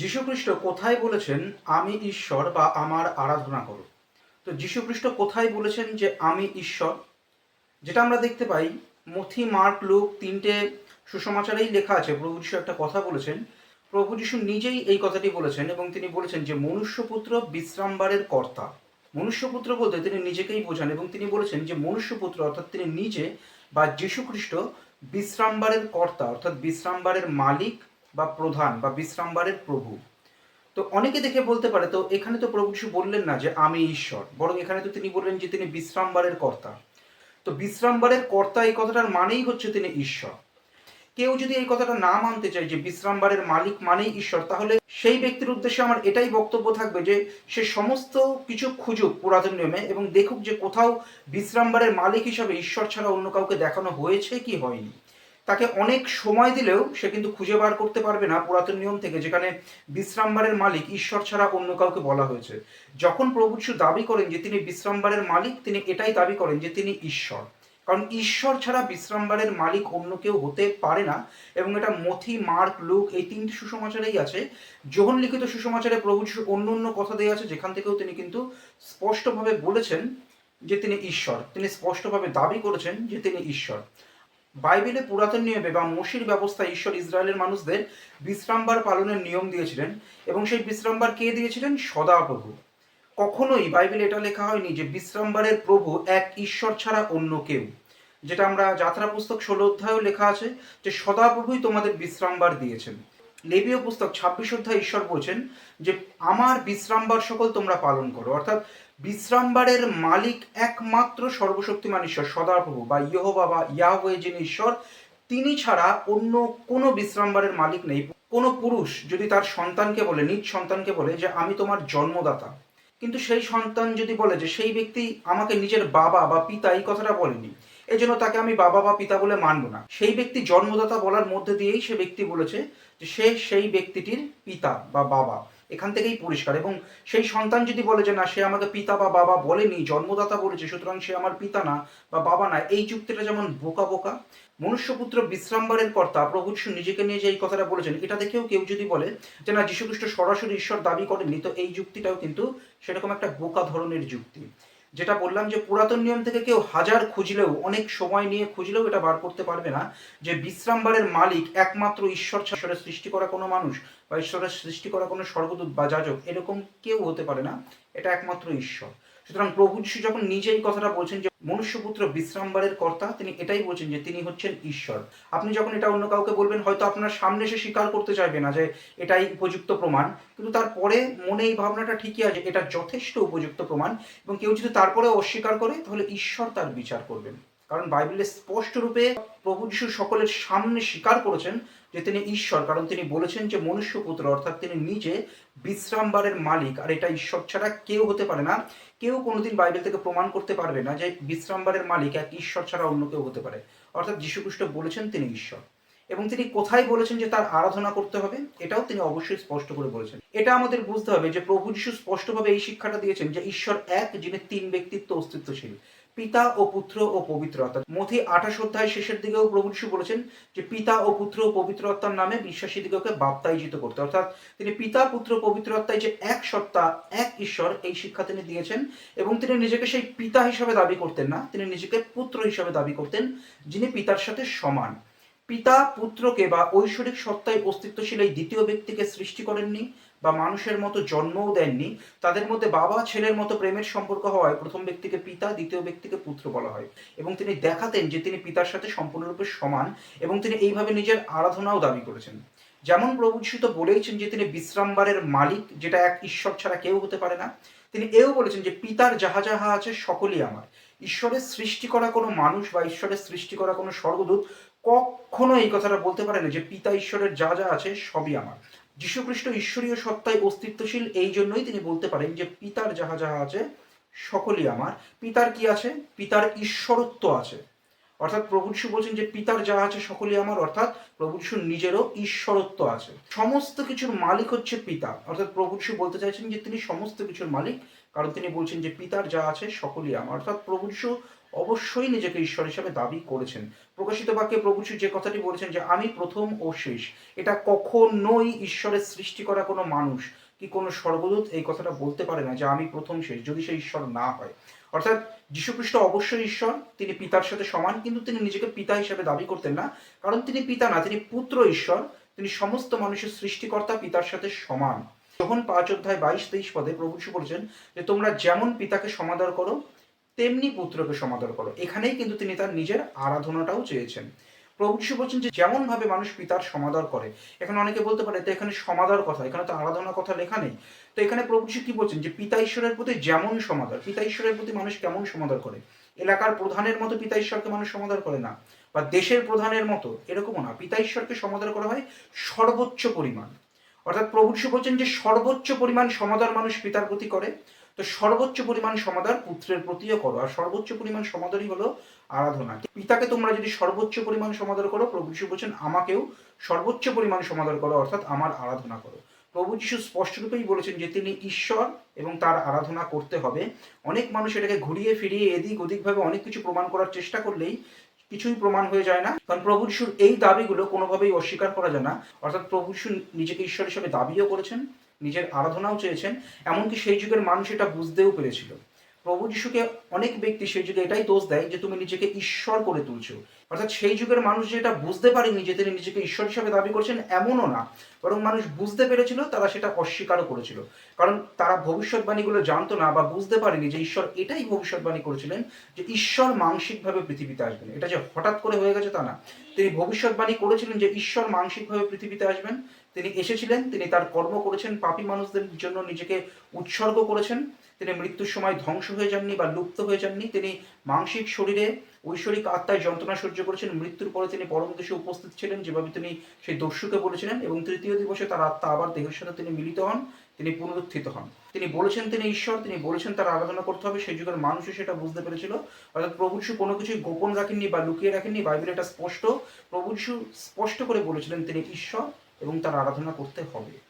যীশুখ্রিস্ট কোথায় বলেছেন, আমি ঈশ্বর বা আমার আরাধনা করো তো যীশুখ্রিস্ট কোথায় বলেছেন যে, আমি ঈশ্বর যেটা আমরা দেখতে পাই, মথি, মার্ক, লুক তিনটে সুসমাচারেই লেখা আছে। প্রভু যিশু একটা কথা বলেছেন। প্রভু যিশু নিজেই এই কথাটি বলেছেন এবং তিনি বলেছেন যে, মনুষ্যপুত্র বিশ্রামবারের কর্তা মনুষ্যপুত্র বলতে তিনি নিজেকেই বোঝান এবং তিনি বলেছেন যে, মনুষ্যপুত্র অর্থাৎ তিনি নিজে বা যীশুখ্রিস্ট বিশ্রামবারের কর্তা, অর্থাৎ বিশ্রামবারের মালিক বা প্রধান বা বিশ্রামবারের প্রভু। তো অনেকে দেখে বলতে পারে, তো এখানে তো প্রভু যিশু বললেন না যে আমি ঈশ্বর, বরং এখানে তো তিনি বললেন যে তিনি বিশ্রামবারের কর্তা। তো বিশ্রামবারের কর্তা এই কথাটার মানেই হচ্ছে তিনি ঈশ্বর। কেউ যদি এই কথাটা না মানতে চায় যে বিশ্রামবারের মালিক মানেই ঈশ্বর, তাহলে সেই ব্যক্তির উদ্দেশ্যে আমার এটাই বক্তব্য থাকবে যে সে সমস্ত কিছু খুঁজুক পুরাতন নিয়মে এবং দেখুক যে কোথাও বিশ্রামবারের মালিক হিসাবে ঈশ্বর ছাড়া অন্য কাউকে দেখানো হয়েছে কি হয়নি। তাকে অনেক সময় দিলেও সে কিন্তু খুঁজে বার করতে পারবে না পুরাতন নিয়ম থেকে, যেখানে বিশ্রামবারের মালিক ঈশ্বর ছাড়া অন্য কাউকে বলা হয়েছে। যখন প্রভু দাবি করেন যে তিনি বিশ্রামবারের মালিক, তিনি এটাই দাবি করেন যে তিনি ঈশ্বর। কারণ ঈশ্বর ছাড়া বিশ্রামবারের মালিক অন্য কেউ হতে পারে না এবং এটা মথি, মার্ক, লুক এই তিনটি সুসমাচারেই আছে। যোহন লিখিত সুসমাচারে প্রভু অন্য অন্য কথা দিয়ে আছে, যেখান থেকেও তিনি কিন্তু স্পষ্টভাবে বলেছেন যে তিনি ঈশ্বর। তিনি স্পষ্টভাবে দাবি করেছেন যে তিনি ঈশ্বর। বাইবেলে পুরাতন নিয়মে বা মসির ব্যবস্থায় ঈশ্বর ইসরায়েলের মানুষদের বিশ্রামবার পালনের নিয়ম দিয়েছিলেন এবং সেই বিশ্রামবার কে দিয়েছিলেন? সদাপ্রভু। কখনোই বাইবেলে এটা লেখা হয়নি যে বিশ্রামবারের প্রভু এক ঈশ্বর ছাড়া অন্য কেউ। যেটা আমরা যাত্রা পুস্তক ষোলো অধ্যায়েও লেখা আছে যে সদাপ্রভুই তোমাদের বিশ্রামবার দিয়েছেন। লেবীয় পুস্তক ছাব্বিশ অধ্যায় ঈশ্বর বলছেন যে, আমার বিশ্রামবার সকল তোমরা পালন করো। অর্থাৎ বিশ্রামবারের মালিক একমাত্র সর্বশক্তিমান ঈশ্বর, সদাপ্রভু, বা ইহোবা বা ইয়াহওয়ে যিনি ঈশ্বর, তিনি ছাড়া অন্য কোনো বিশ্রামবারের মালিক নেই। কোনো পুরুষ যদি তার সন্তানকে বলে, নিজ সন্তানকে বলে যে, আমি তোমার জন্মদাতা। কিন্তু সেই সন্তান যদি বলে যে, সেই ব্যক্তি আমাকে নিজের বাবা বা পিতা এই কথাটা বলেনি এই জন্য তাকে আমি বাবা বা পিতা বলে মানব না। সেই ব্যক্তি জন্মদাতা বলার মধ্যে দিয়েই সে ব্যক্তি বলেছে যে, সে সেই ব্যক্তিটির পিতা বা বাবা। এখান থেকেই পরিষ্কার। এবং সেই সন্তান যদি বলে যে, না, সে আমাকে পিতা বা বাবা বলেনি, জন্মদাতা বলেছে, সুতরাং সে আমার পিতা না বা বাবা না, এই যুক্তিটা যেমন বোকা বোকা, মনুষ্যপুত্র বিশ্রামবারের কর্তা প্রভু যিশু নিজেকে নিয়ে যে এই কথাটা বলেছেন, এটা দেখেও কেউ যদি বলে যে, না, যীশুখ্রিস্ট সরাসরি ঈশ্বর দাবি করেননি, তো এই যুক্তিটাও কিন্তু সেরকম একটা বোকা ধরনের যুক্তি। যেটা বললাম যে পুরাতন নিয়ম থেকে কেউ হাজার খুঁজলেও, অনেক সময় নিয়ে খুঁজলেও এটা বার করতে পারবে না। যে বিশ্রামবারের মালিক একমাত্র ঈশ্বর ঈশ্বরের সৃষ্টি করা কোনো মানুষ বা ঈশ্বরের সৃষ্টি করা কোনো স্বর্গদূত বা যাজক, এরকম কেউ হতে পারে না। এটা একমাত্র ঈশ্বর। সুতরাং প্রভু যিশু যখন নিজেই কথাটা বলছেন যে মনুষ্যপুত্র বিশ্রামবারের কর্তা, তিনি এটাই বলছেন যে তিনি হচ্ছেন ঈশ্বর। আপনি যখন এটা অন্য কাউকে বলবেন, হয়তো আপনার সামনে এসে স্বীকার করতে চাইবে না যে এটাই উপযুক্ত প্রমাণ। কিন্তু তারপরে মনে এই ভাবনাটা ঠিকই আছে, এটা যথেষ্ট উপযুক্ত প্রমাণ এবং কেউ যদি তারপরে অস্বীকার করে, তাহলে ঈশ্বর তার বিচার করবেন। কারণ বাইবেলে স্পষ্ট রূপে প্রভু যিশু সকলের সামনে স্বীকার করেছেন যে তিনি ঈশ্বর, কারণ তিনি বলেছেন যে মনুষ্যপুত্র, অর্থাৎ তিনি নিজে বিশ্রামবারের মালিক, আর এটা ঈশ্বর ছাড়া কেউ হতে পারে না। কেউ কোনোদিন বাইবেল থেকে প্রমাণ করতে পারবে না যে বিশ্রামবারের মালিক এক ঈশ্বর ছাড়া অন্য কেউ হতে পারে। অর্থাৎ যীশুখ্রিস্ট বলেছেন তিনি ঈশ্বর। এবং তিনি কোথায় বলেছেন যে তার আরাধনা করতে হবে, এটাও তিনি অবশ্যই স্পষ্ট করে বলেছেন। এটা আমাদের বুঝতে হবে যে প্রভু যিশু স্পষ্টভাবে এই শিক্ষাটা দিয়েছেন যে ঈশ্বর এক, যিনি তিন ব্যক্তিত্ব অস্তিত্বশীল। পিতা ও পুত্র ও পবিত্র আত্মা মথি আঠাশ অধ্যায় শেষের দিকেও প্রভু যিশু বলেছেন যে পিতা ও পুত্র ও পবিত্র আত্মার নামে বিশ্বাসী দিগকে বাপ্তায়িত করতে। অর্থাৎ তিনি পিতা, পুত্র, পবিত্র আত্মায় যে এক সত্তা, এক ঈশ্বর এই শিক্ষা তিনি দিয়েছেন এবং তিনি নিজেকে সেই পিতা হিসাবে দাবি করতেন না, তিনি নিজেকে পুত্র হিসাবে দাবি করতেন যিনি পিতার সাথে সমান। পিতা, পুত্রকে বা ঐশ্বরিক সত্তায় অস্তিত্বশীল এই দ্বিতীয় ব্যক্তিকে সৃষ্টি করেননি বা মানুষের মতো জন্মও দেননি, তাদের মধ্যে বাবা, ছেলের মতো প্রেমের সম্পর্ক হওয়ায় প্রথম ব্যক্তিকে পিতা, দ্বিতীয় ব্যক্তিকে পুত্র বলা হয় এবং তিনি দেখাতেন যে তিনি পিতার সাথে সম্পূর্ণরূপে সমান এবং তিনি এইভাবে নিজের আরাধনাও দাবি করেছেন। যেমন প্রভু তো বলেইছেন যে তিনি বিশ্রামবারের মালিক, যেটা এক ঈশ্বর ছাড়া কেউ হতে পারে না। তিনি এও বলেছেন যে পিতার যাহা যাহা আছে সকলই আমার। ঈশ্বরের সৃষ্টি করা কোনো মানুষ বা ঈশ্বরের সৃষ্টি করা কোনো স্বর্গদূত কখনো এই কথাটা বলতে পারে না যে পিতা, ঈশ্বরের যা যা আছে সবই আমার। যীশুখ্রিস্ট ঈশ্বরীয় সত্তায় অস্তিত্বশীল, এই জন্যই তিনি বলতে পারেন যে, পিতার যাহা যাহা আছে, সকলই আমার। পিতার কি আছে? পিতার ঈশ্বরত্ব আছে। অর্থাৎ প্রভু বলছেন যে, পিতার যা আছে, সকলই আমার। অর্থাৎ প্রভু নিজেরও ঈশ্বরত্ব আছে। সমস্ত কিছুর মালিক হচ্ছে পিতা। অর্থাৎ প্রভু বলতে চাইছেন যে, তিনি সমস্ত কিছুর মালিক। কারণ তিনি বলছেন যে, পিতার যা আছে, সকলই আমার। অর্থাৎ প্রভু অবশ্যই নিজেকে ঈশ্বর হিসাবে দাবি করেছেন। প্রকাশিত বাক্যে প্রভু যীশু যে কথাটি বলেছেন যে, আমি প্রথম ও শেষ, এটা কখনোই ঈশ্বরের সৃষ্টি করা কোনো মানুষ কি কোনো স্বর্গদূত এই কথাটা বলতে পারে না যে, আমি প্রথম শেষ, যদি সে ঈশ্বর না হয়। অর্থাৎ যীশুখ্রিস্ট অবশ্যই ঈশ্বর, তিনি পিতার সাথে সমান, কিন্তু তিনি নিজেকে পিতা হিসেবে দাবি করতেন না, কারণ তিনি পিতা না, তিনি পুত্র ঈশ্বর, তিনি সমস্ত মানুষের সৃষ্টিকর্তা পিতার সাথে সমান। যখন পাঁচ অধ্যায় বাইশ তেইশ পদে প্রভু বলেছেন যে, তোমরা যেমন পিতাকে সমাদর করো তেমনি পুত্রকে সমাদর করো। এখানেই কিন্তু তিনি তার নিজের আরাধনাটাও চেয়েছেন। প্রভু যীশু বলছেন যে যেমন ভাবে মানুষ পিতার সমাদর করে, এখানে অনেকে বলতে পারে, তো এখানে সমাদর কথা, এখানে তো আরাধনা কথা লেখা নেই। তো এখানে প্রভু যীশু কি বলছেন? যে, পিতা ঈশ্বরের প্রতি যেমন সমাদর, পিতা ঈশ্বরের প্রতি মানুষ কেমন সমাদর করে? এলাকার প্রধানের মতো পিতা ঈশ্বরকে মানুষ সমাদর করে না? বা দেশের প্রধানের মতো? এরকমও না। পিতা ঈশ্বরকে সমাদর করা হয় সর্বোচ্চ পরিমাণ। অর্থাৎ প্রভু যীশু বলছেন যে, সর্বোচ্চ পরিমাণ সমাদর মানুষ পিতার প্রতি করে। তো সর্বোচ্চ পরিমাণ সমাদর পুত্রের প্রতিও করো, আর সর্বোচ্চ পরিমাণ সমাদরই হলো আরাধনা। পিতাকে তোমরা যদি সর্বোচ্চ পরিমাণ সমাদর করো, প্রভু যীশু বলছেন, আমাকেও সর্বোচ্চ পরিমাণ সমাদর করো, অর্থাৎ আমার আরাধনা করো। প্রভু যীশু স্পষ্টরূপেই বলেছেন যে তিনি ঈশ্বর এবং তার আরাধনা করতে হবে। অনেক মানুষ এটাকে ঘুরিয়ে ফিরিয়ে এদিক ওদিকভাবে অনেক কিছু প্রমাণ করার চেষ্টা করলেই কিছুই প্রমাণ হয়ে যায় না। কারণ প্রভু যিশুর এই দাবিগুলো কোনোভাবেই অস্বীকার করা যায় না। অর্থাৎ প্রভু যিশু নিজেকে ঈশ্বর হিসেবে দাবিও করেছেন নিজের আরাধনাও চেয়েছেন, এমনকি সেই যুগের মানুষ এটা বুঝতেও পেরেছিল। প্রভু যিশুকে অনেক ব্যক্তি সেই যুগে এটাই দোষ দেয় যে তুমি নিজেকে ঈশ্বর করে তুলছো। অর্থাৎ সেই যুগের মানুষ যেটা বুঝতে পারেনি যে তিনি নিজেকে ঈশ্বর হিসাবে দাবি করছেন, এমনও না। বরং মানুষ বুঝতে পেরেছিল, তারা সেটা অস্বীকারও করেছিল। কারণ তারা ভবিষ্যৎবাণীগুলো জানতো না বা বুঝতে পারেনি যে ঈশ্বর এটাই ভবিষ্যৎবাণী করেছিলেন যে ঈশ্বর মানসিকভাবে পৃথিবীতে আসবেন। এটা যে হঠাৎ করে হয়ে গেছে তা না। তিনি ভবিষ্যৎবাণী করেছিলেন যে ঈশ্বর মানসিকভাবে পৃথিবীতে আসবেন। তিনি এসেছিলেন, তিনি তার কর্ম করেছেন, পাপী মানুষদের জন্য নিজেকে উৎসর্গ করেছেন। তিনি মৃত্যুর সময় ধ্বংস হয়ে যাননি বা লুপ্ত হয়ে যাননি। তিনি মানসিক শরীরে ঐশ্বরিক আত্মায় যন্ত্রণা সহ্য করেছেন, মৃত্যুর পরে তিনি পরম দেশে উপস্থিত ছিলেন, যেভাবে তিনি সেই দস্যুকে বলেছিলেন এবং তৃতীয় দিবসে তার আত্মা আবার দেহের সাথে তিনি মিলিত হন, তিনি পুনরুত্থিত হন। তিনি বলেছেন তিনি ঈশ্বর, তিনি বলেছেন তার আরাধনা করতে হবে, সেই যুগের মানুষও সেটা বুঝতে পেরেছিল। অর্থাৎ প্রভু যিশু কোনো কিছুই গোপন রাখেননি বা লুকিয়ে রাখেননি, বাইবেল এটা স্পষ্ট। প্রভু যিশু স্পষ্ট করে বলেছিলেন তিনি ঈশ্বর এবং তার আরাধনা করতে হবে।